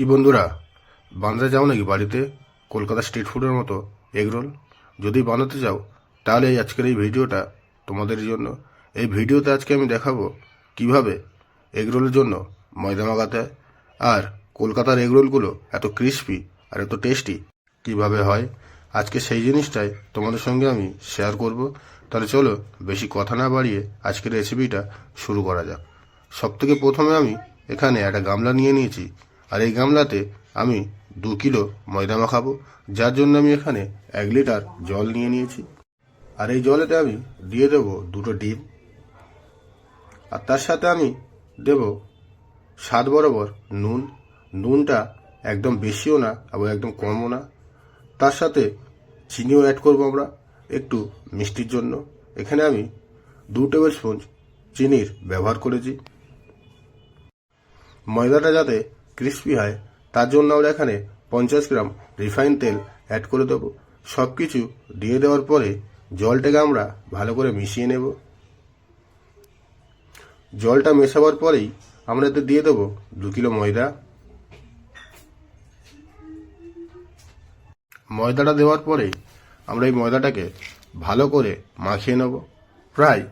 কি বন্ধুরা বানাতে যাও নাকি বাড়িতে? কলকাতা স্ট্রিট ফুডের মতো এগরোল যদি বানাতে চাও, তাহলে এই আজকের এই ভিডিওটা তোমাদের জন্য। এই ভিডিওতে আজকে আমি দেখাবো কীভাবে এগরোলের জন্য ময়দা মাগাতে আর কলকাতার এগরোলগুলো এত ক্রিস্পি আর এত টেস্টি কীভাবে হয়। আজকে সেই জিনিসটাই তোমাদের সঙ্গে আমি শেয়ার করব। তাহলে চলো বেশি কথা না বাড়িয়ে আজকের রেসিপিটা শুরু করা যাক। সব থেকে প্রথমে আমি এখানে একটা গামলা নিয়ে নিয়েছি। আর এই গামলাতে আমি দু কিলো ময়দা মাখাবো যার জন্য আমি এখানে এক লিটার জল নিয়ে নিয়েছি। আর এই জলেতে আমি দিয়ে দেব দুটো ডিম। আর তার সাথে আমি দেব স্বাদ বরাবর নুন। নুনটা একদম বেশিও না এবং একদম কমও না। তার সাথে চিনিও অ্যাড করব আমরা, একটু মিষ্টির জন্য। এখানে আমি দু টেবিল স্পুন চিনির ব্যবহার করেছি। ময়দাটা যাতে ক্রিস্পি হয়, তার জন্য আমরা এখানে পঞ্চাশ গ্রাম রিফাইন তেল অ্যাড করে দেবো। সব কিছু দিয়ে দেওয়ার পরে জলটাকে আমরা ভালো করে মিশিয়ে নেব। জলটা মেশাবার পরেই আমরা এতে দিয়ে দেবো দু কিলো ময়দা। ময়দাটা দেওয়ার পরেই আমরা এই ময়দাটাকে ভালো করে মাখিয়ে নেব। প্রায়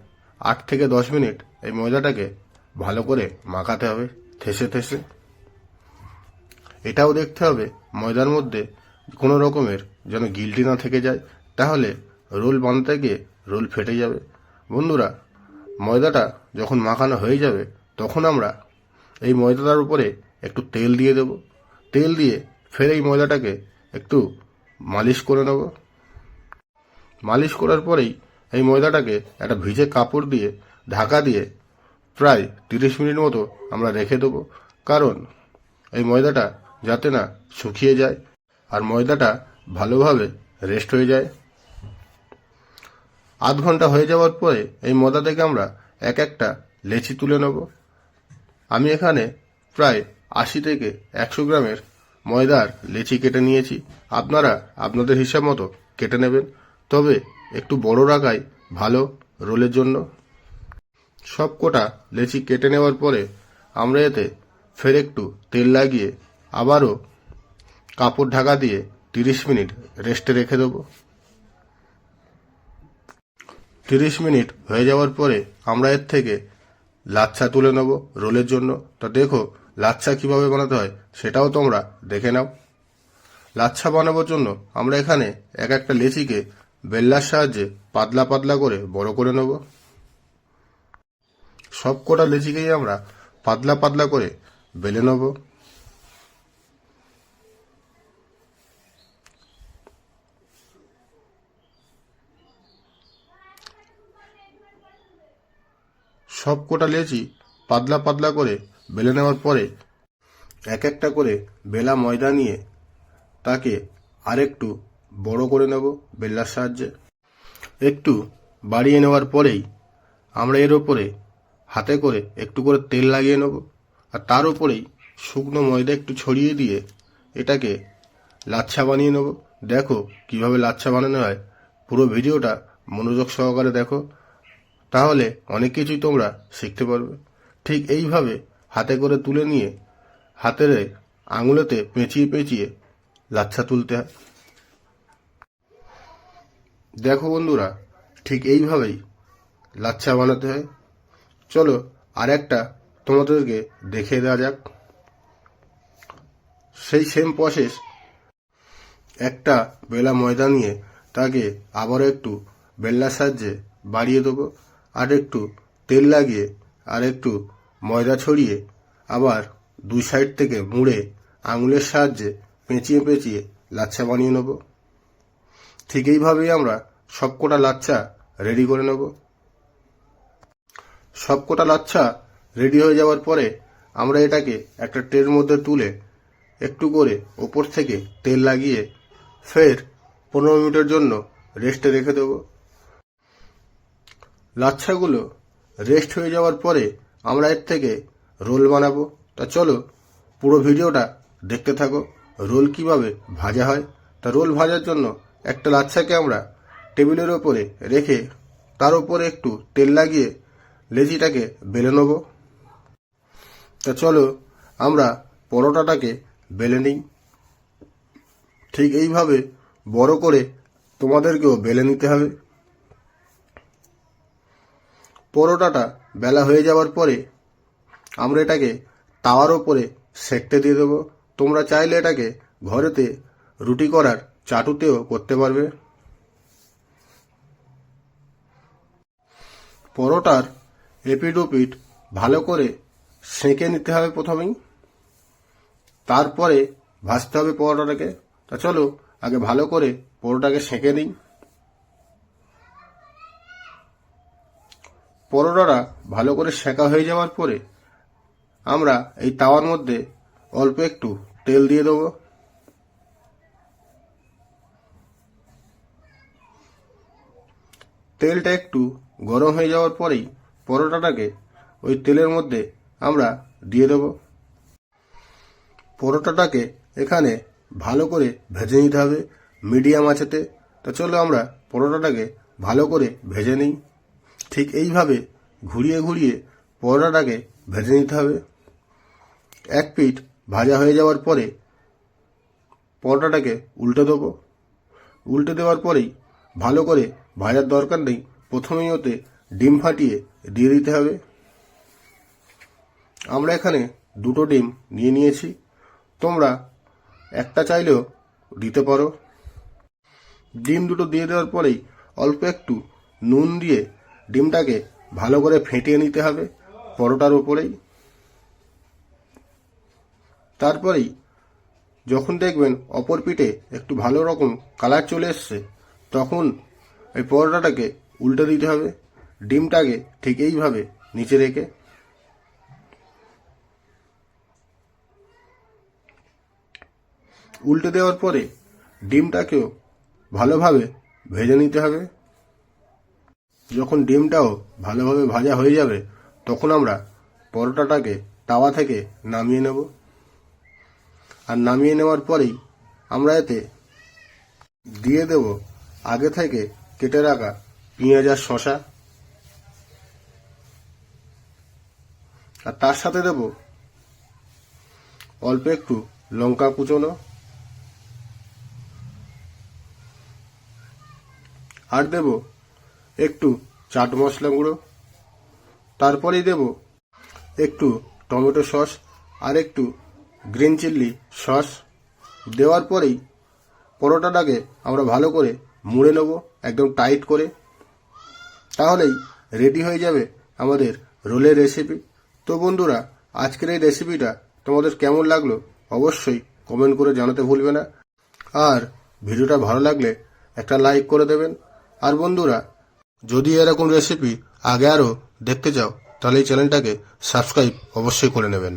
আট থেকে দশ মিনিট এই ময়দাটাকে ভালো করে মাখাতে হবে, থেসে থেসে। এটাও দেখতে হবে ময়দার মধ্যে কোনো রকমের যেন গিলটি না থেকে যায়। তাহলে রোল বানাতে গিয়ে রোল ফেটে যাবে। বন্ধুরা, ময়দাটা যখন মাখানো হয়ে যাবে, তখন আমরা এই ময়দাটার উপরে একটু তেল দিয়ে দেব। তেল দিয়ে ফের এই ময়দাটাকে একটু মালিশ করে নেব। মালিশ করার পরেই এই ময়দাটাকে একটা ভিজে কাপড় দিয়ে, ঢাকা দিয়ে প্রায় তিরিশ মিনিট মতো আমরা রেখে দেবো। কারণ এই ময়দাটা যাতে না শুকিয়ে যায় আর ময়দাটা ভালোভাবে রেস্ট হয়ে যায়। আধ ঘণ্টা হয়ে যাওয়ার পরে এই ময়দা থেকে আমরা এক একটা লেচি তুলে নেব। আমি এখানে প্রায় আশি থেকে একশো গ্রামের ময়দার লেচি কেটে নিয়েছি। আপনারা আপনাদের হিসাব মতো কেটে নেবেন। তবে একটু বড় রাখাই ভালো রোলের জন্য। সব কোটা লেচি কেটে নেওয়ার পরে আমরা এতে ফের একটু তেল লাগিয়ে আবারও কাপড় ঢাকা দিয়ে তিরিশ মিনিট রেস্টে রেখে দেবো। তিরিশ মিনিট হয়ে যাওয়ার পরে আমরা এর থেকে লাচ্ছা তুলে নেব রোলের জন্য। তা দেখো, লাচ্ছা কীভাবে বানাতে হয় সেটাও তোমরা দেখে নাও। লাচ্ছা বানানোর জন্য আমরা এখানে এক একটা লেচিকে বেল্লার সাহায্যে পাতলা পাতলা করে বড় করে নেব। সব কটা লেচিকেই আমরা পাতলা পাতলা করে বেলে নেব। সব কটা লেচি পাতলা পাতলা করে বেলে নেওয়ার পরে এক একটা করে বেলা ময়দা নিয়ে তাকে আরেকটু বড় করে নেব বেল্লার সাহায্যে। একটু বাড়িয়ে নেওয়ার পরেই আমরা এর ওপরে হাতে করে একটু করে তেল লাগিয়ে নেব আর তার উপরেই শুকনো ময়দা একটু ছড়িয়ে দিয়ে এটাকে লাচ্ছা বানিয়ে নেব। দেখো কীভাবে লাচ্ছা বানানো হয়। পুরো ভিডিওটা মনোযোগ সহকারে দেখো। তাহলে অনেক কিছুই তোমরা শিখতে পারবে। ঠিক এইভাবে হাতে করে তুলে নিয়ে হাতের আঙুলেতে পেঁচিয়ে পেঁচিয়ে লাচ্ছা তুলতে হয়। দেখো বন্ধুরা, ঠিক এইভাবেই লাচ্ছা বানাতে হয়। চলো আর একটা তোমাদেরকে দেখিয়ে দেওয়া যাক। সেই সেম প্রসেস একটা বেলা ময়দা নিয়ে তাকে আবারও একটু বেল্লার সাহায্যে বাড়িয়ে দেবো। আর একটু তেল লাগিয়ে আর একটু ময়দা ছড়িয়ে, আবার দুই সাইড থেকে মুড়ে আঙুলের সাহায্যে পেঁচিয়ে পেঁচিয়ে লাচ্ছা বানিয়ে নেব। ঠিক এইভাবেই আমরা সবকটা লাচ্ছা রেডি করে নেব। সবকটা লাচ্ছা রেডি হয়ে যাওয়ার পরে আমরা এটাকে একটা ট্রের মধ্যে তুলে একটু করে ওপর থেকে তেল লাগিয়ে ফের পনেরো মিনিটের জন্য রেস্টে রেখে দেবো। লাচ্ছাগুলো রেস্ট হয়ে যাওয়ার পরে আমরা এর থেকে রোল বানাবো। তা চলো পুরো ভিডিওটা দেখতে থাকো, রোল কীভাবে ভাজা হয়। তা রোল ভাজার জন্য একটা লাচ্ছাকে আমরা টেবিলের ওপরে রেখে তার উপরে একটু তেল লাগিয়ে লেচিটাকে বেলে নেব। তা চলো আমরা পরোটাটাকে বেলে নিই। ঠিক এইভাবে বড় করে তোমাদেরকেও বেলে নিতে হবে। পরোটাটা বেলা হয়ে যাওয়ার পরে আমরা এটাকে তাওয়ার ওপরে সেকতে দিয়ে দেবো। তোমরা চাইলে এটাকে ঘরেতে রুটি করার চাটুতেও করতে পারবে। পরোটার এপিড ওপিড ভালো করে সেঁকে নিতে হবে প্রথমেই। তারপরে ভাজতে হবে পরোটাটাকে। তা চলো, আগে ভালো করে পরোটাকে সেঁকে নিই। পরোটাটা ভালো করে সেঁকা হয়ে যাওয়ার পরে আমরা এই তাওয়ার মধ্যে অল্প একটু তেল দিয়ে দেবো। তেলটা একটু গরম হয়ে যাওয়ার পরেই পরোটাটাকে ওই তেলের মধ্যে আমরা দিয়ে দেব। পরোটাটাকে এখানে ভালো করে ভেজে নিতে হবে মিডিয়াম আঁচেতে। তা চলো আমরা পরোটাটাকে ভালো করে ভেজে নিই। ঠিক এইভাবে ঘুরিয়ে ঘুরিয়ে পরোটাটাকে ভেজে নিতে হবে। এক পিঠ ভাজা হয়ে যাওয়ার পরে পরোটাটাকে উল্টে দেবো। উল্টে দেওয়ার পরেই ভালো করে ভাজার দরকার নেই। প্রথমেই ওতে ডিম ফাটিয়ে দিয়ে দিতে হবে। আমরা এখানে দুটো ডিম নিয়ে নিয়েছি। তোমরা একটা চাইলেও দিতে পারো। ডিম দুটো দিয়ে দেওয়ার পরেই অল্প একটু নুন দিয়ে ডিমটাকে ভালো করে ফেটিয়ে নিতে হবে পরোটার উপরেই। তারপরেই যখন দেখবেন অপর পিঠে একটু ভালো রকম কালার চলে এসছে, তখন এই পরোটাটাকে উল্টে দিতে হবে, ডিমটাকে ঠিক এইভাবে নিচে রেখে। উল্টে দেওয়ার পরে ডিমটাকেও ভালোভাবে ভেজে নিতে হবে। যখন ডিমটাও ভালোভাবে ভাজা হয়ে যাবে, তখন আমরা পরোটাটাকে তাওয়া থেকে নামিয়ে নেব। আর নামিয়ে নেওয়ার পরেই আমরা এতে দিয়ে দেব আগে থেকে কেটে রাখা পেঁয়াজ আর শশা আর তার সাথে দেব অল্প একটু লঙ্কা কুচোনো। আর দেব একটু চাট মশলা গুঁড়ো, তারপরেই দেব একটু টমেটো সস আর একটু গ্রিন চিল্লি সস। দেওয়ার পরেই পরোটাটাকে আমরা ভালো করে মুড়ে নেব, একদম টাইট করে। তাহলেই রেডি হয়ে যাবে আমাদের রোলের রেসিপি তো বন্ধুরা, আজকের এই রেসিপিটা তোমাদের কেমন লাগল অবশ্যই কমেন্ট করে জানাতে ভুলবে না। আর ভিডিওটা ভালো লাগলে একটা লাইক করে দেবেন। আর বন্ধুরা যদি এরকম রেসিপি আগে আরও দেখতে চাও তাহলে এই চ্যানেলটাকে সাবস্ক্রাইব অবশ্যই করে নেবেন।